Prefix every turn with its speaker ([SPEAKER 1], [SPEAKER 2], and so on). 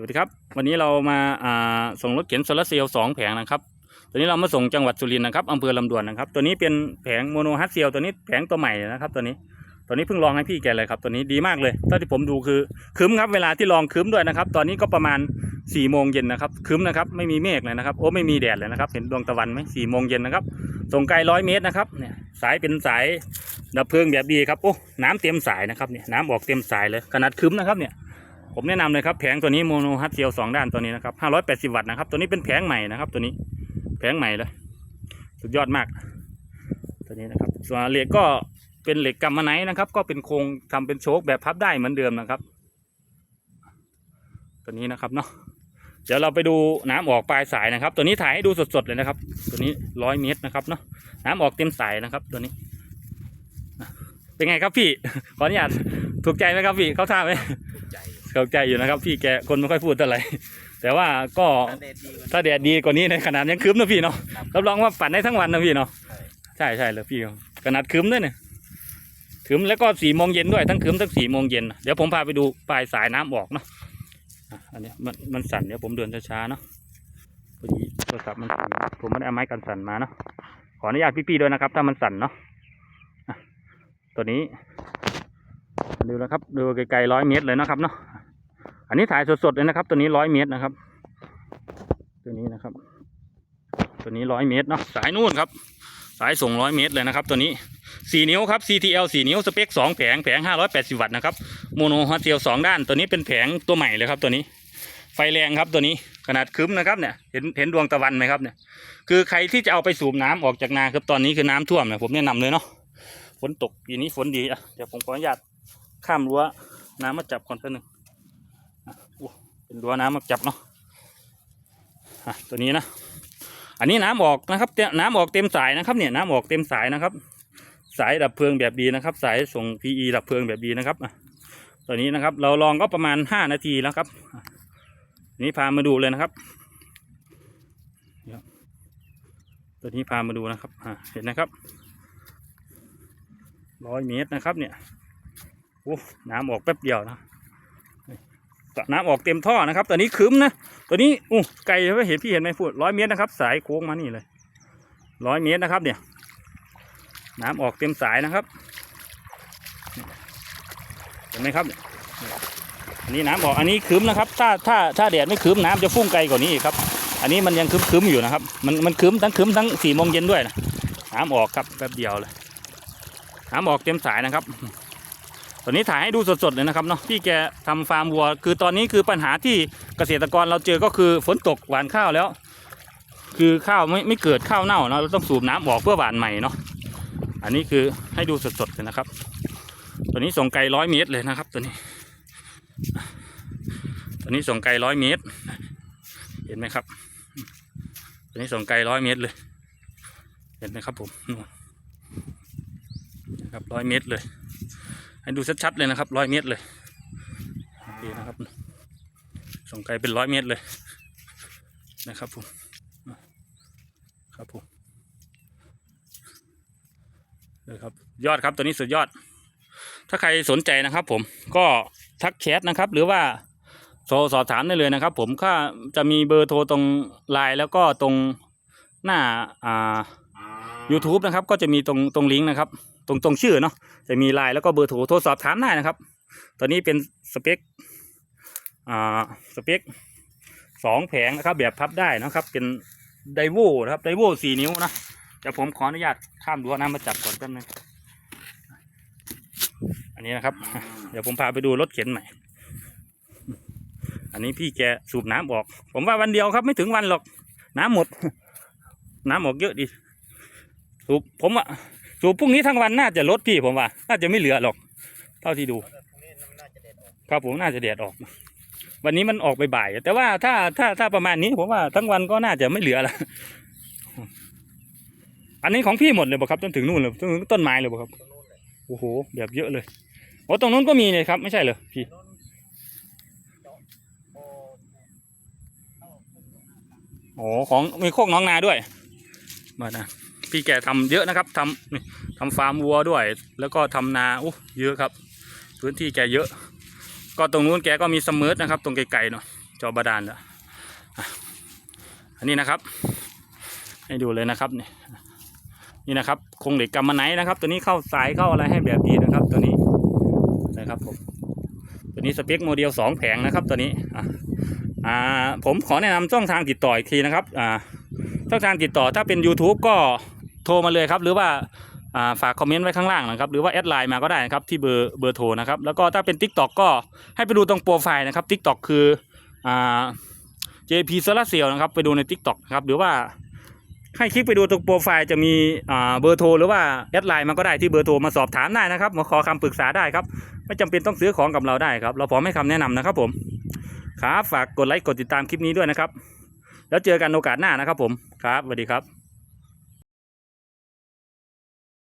[SPEAKER 1] สวัสดีครับ วันนี้เรามาาส่งรถเข็นโซลาเซลล์สองแผงนะครับ ตัวนี้เรามาส่งจังหวัดสุรินทร์นะครับอำเภอลำดวนนะครับ ตัวนี้เป็นแผงโมโนฮัตเซลล์ตัวนี้แผงตัวใหม่นะครับ ตัวนี้ตัวนี้เพิ่งลองให้พี่แกเลยครับตัวนี้ดีมากเลยเท่าที่ผมดูคือคืมครับเวลาที่ลองคืมด้วยนะครับ ตอนนี้ก็ประมาณ4ี่โมงเย็นนะครับคืมนะครับไม่มีเมฆเลยนะครับโอ้ไม่มีแดดเลยนะครับเห็นดวงตะวันไหมสี่โมงเย็นนะครับส่งไกลร้อยเมตรนะครับเนี่ยสายเป็นสายดับเพลิงแบบดีครับโอ้น้ำเต็มสายนะครับเนี่ยน้ำออกเต็มสายเลยขนาดคืมนะครับเนี่ย ผมแนะนำเลยครับแผงตัวนี้โมโนฮัตเซลสองด้านตัวนี้นะครับ580วัตต์นะครับ ตัวนี้เป็นแผงใหม่นะครับ ตัวนี้แผงใหม่เลยสุดยอดมาก ตัวนี้นะครับ ส่วนเหล็กก็เป็นเหล็กกัมมันไนท์นะครับ ก็เป็นโครงทำเป็นโชคแบบพับได้เหมือนเดิมนะครับ ตัวนี้นะครับเนาะเดี๋ยวเราไปดูน้ำออกปลายสายนะครับ ตัวนี้ถ่ายให้ดูสดๆเลยนะครับ ตัวนี้ร้อยเมตรนะครับเนาะน้ำออกเต็มสายนะครับ ตัวนี้ เป็นไงครับพี่ขออนุญาตถูกใจไหมครับพี่เข้าท่าไหม
[SPEAKER 2] ถูกใจ
[SPEAKER 1] เข้าใจอยู่นะครับ พี่แกคนไม่ค่อยพูดเท่าไหร่แต่ว่าก็
[SPEAKER 2] ถ้าเดทดีกว่านี้
[SPEAKER 1] ถ้าแดดดีกว่านี้ในขนาดยังคืมนะพี่เนาะ
[SPEAKER 2] ครับ
[SPEAKER 1] รับรองว่าปั่นได้ทั้งวันนะพี่เนาะ
[SPEAKER 2] ใช่
[SPEAKER 1] ใช่ใช่เลยพี่ขนาดคืมด้วยเนี่ยคืมแล้วก็สี่โมงเย็นด้วยทั้งคืมทั้งสี่โมงเย็นเดี๋ยวผมพาไปดูปลายสายน้ำออกเนาะอะอันนี้มันมันสั่นเดี๋ยวผมเดินช้าๆเนาะพอดีโทรศัพท์มันสั่นผมไม่ได้เอาไม้กันสั่นมาเนาะขออนุญาตพี่ๆด้วยนะครับ ถ้ามันสั่นเนาะอะตัวนี้ดูนะครับ ดูไกลๆร้อยเมตรเลยนะครับเนาะ อันนี้ถ่ายสดๆเลยนะครับ ตัวนี้ร้อยเมตรนะครับ ตัวนี้นะครับ ตัวนี้ร้อยเมตรเนาะสายนู่นครับ สายส่งร้อยเมตรเลยนะครับ ตัวนี้สี่นิ้วครับ CTL สี่นิ้วสเปคสองแผงแผงห้าร้อยแปดสิบวัตต์นะครับโมโนฮอตเซลสองด้าน ตัวนี้เป็นแผงตัวใหม่เลยครับตัวนี้ ไฟแรงครับตัวนี้ขนาดคึ้มนะครับเนี่ยเห็นเห็นดวงตะวันไหมครับเนี่ยคือใครที่จะเอาไปสูบน้ำออกจากนาครับตอนนี้คือน้ำท่วมเนี่ยผมแนะนำเลยเนาะฝนตกปีนี้ฝนดีอะเดี๋ยวผมขออนุญาตข้ามรั้วน้ำมาจับก่อนแป๊บนึง เป็นรั้วน้ำมาจับเนาะตัวนี้นะ อันนี้น้ำออกนะครับเต็มน้ำออกเต็มสายนะครับ เนี่ยน้ำออกเต็มสายนะครับ สายดับเพลิงแบบดีนะครับ สายส่ง PE ดับเพลิงแบบดีนะครับตัวนี้นะครับ เราลองก็ประมาณห้านาทีแล้วครับ นี้พามาดูเลยนะครับตัวนี้พามาดูนะครับเห็นนะครับร้อยเมตรนะครับ เนี่ยโอ้น้ำออกแป๊บเดียวนะ น้ำออกเต็มท่อนะครับตัวนี้คืมนะตัวนี้อู้ไกลเห็นพี่เห็นไหมพูดร้อยเมตรนะครับ สายโค้งมานี่เลยร้อยเมตรนะครับ เนี่ย น้ำออกเต็มสายนะครับเห็นไหมครับเนี่ยอันนี้น้ำออกอันนี้คืมนะครับ ถ้าถ้าถ้าแดดไม่คืมน้ำจะฟุ้งไกลกว่านี้อีกครับ อันนี้มันยังคืมคืมอยู่นะครับ มันมันคืมทั้งคืมทั้งสี่โมงเย็นด้วยนะน้ำออกครับแป๊บเดียวเลยน้ำออกเต็มสายนะครับ ตัวนี้ถ่ายให้ดูสดๆเลยนะครับเนาะพี่แกทำฟาร์มวัว คือตอนนี้คือปัญหาที่เกษตรกรเราเจอก็คือฝนตกหวานข้าวแล้ว คือข้าวไม่ไม่เกิดข้าวเน่าเนาะเราต้องสูบน้ำออกเพื่อหวานใหม่เนาะอันนี้คือให้ดูสดๆเลยนะครับ ตัวนี้ส่งไกลร้อยเมตรเลยนะครับ ตัวนี้ ตัวนี้ส่งไกลร้อยเมตร เห็นไหมครับ ตัวนี้ส่งไกลร้อยเมตรเลย เห็นไหมครับผมนู่นนะครับร้อยเมตรเลย ให้ดูชัดๆเลยนะครับร้อยเมตรเลยดีนะครับส่งไกลเป็นร้อยเมตรเลยนะครับผมครับผมเลยครับยอดครับตัวนี้สุดยอด ถ้าใครสนใจนะครับ ผมก็ทักแชทนะครับ หรือว่าโทรสอบถามได้เลยนะครับ ผมก็จะมีเบอร์โทรตรงไลน์แล้วก็ตรงหน้าอ่า YouTube นะครับ ก็จะมีตรงตรงลิงก์นะครับ ตรงตรงชื่อเนาะจะมีไลน์แล้วก็เบอร์โทรโทรสอบถามได้นะครับ ตอนนี้เป็นสเปคอ่าสเปคสองแผงนะครับ แบบพับได้นะครับ เป็นไดโวนะครับไดโวสี่นิ้วนะเดี๋ยวผมขออนุญาตข้ามรั้วน้ำมาจับก่อนแป๊บนึงอันนี้นะครับ เดี๋ยวผมพาไปดูรถเข็นใหม่ อันนี้พี่แกสูบน้ำออก ผมว่าวันเดียวครับไม่ถึงวันหรอก น้ำหมด น้ำออกเยอะดีสูบผมว่า สูบพรุ่งนี้ทั้งวันน่าจะลดพี่ผมว่า น่าจะไม่เหลือหรอก เท่าที่ดู ครับผมน่าจะแดดออก วันนี้มันออกบ่าย แต่ว่าถ้าถ้าถ้าประมาณนี้ผมว่าทั้งวันก็น่าจะไม่เหลือละอันนี้ของพี่หมดเลยบ่ครับจนถึงนู่นเลยจนถึงต้นไม้เลยบ่ครับโอ้โหแบบเยอะเลยโอ้ตรงนู้นก็มีเลยครับ ไม่ใช่เหรอพี่โอ้ของมีโคกน้องนาด้วยมานะ พี่แกทำเยอะนะครับทำทำฟาร์มวัวด้วย แล้วก็ทำนาอู้เยอะครับ พื้นที่แกเยอะ ก็ตรงนู้นแกก็มีเสมอนะครับ ตรงไกลๆเนาะจอบาดาลแล้วอะอันนี้นะครับ ให้ดูเลยนะครับนี่นี่นะครับโครงเหล็กกำมะไนนะครับ ตัวนี้เข้าสายเข้าอะไรให้แบบดีนะครับ ตัวนี้นะครับผมตัวนี้สเปคโมเดลสองแผงนะครับ ตัวนี้อ่าผมขอแนะนำช่องทางติดต่ออีกทีนะครับอ่าช่องทางติดต่อถ้าเป็น YouTube ก็ โทรมาเลยครับ หรือว่าฝากคอมเมนต์ไว้ข้างล่างนะครับหรือว่าแอดไลน์มาก็ได้นะครับที่เบอร์เบอร์โทรนะครับแล้วก็ถ้าเป็น Tik t o อกก็ให้ไปดูตรงโปรไฟล์นะครับ Tik t o อกคืออ่า JP Solar Cell นะครับไปดูใน Tik t o อกนะครับหรือว่าให้คลิกไปดูตรงโปรไฟล์จะมีเบอร์โทรหรือว่าแอดไลน์มาก็ได้ที่เบอร์โทรมาสอบถามได้นะครับมาขอคำปรึกษาได้ครับ ไม่จำเป็นต้องซื้อของกับเราได้ครับ เราพร้อมให้คำแนะนำนะครับผมครับฝากกดไลค์กดติดตามคลิปนี้ด้วยนะครับ แล้วเจอกันโอกาสหน้านะครับผมครับสวัสดีครับ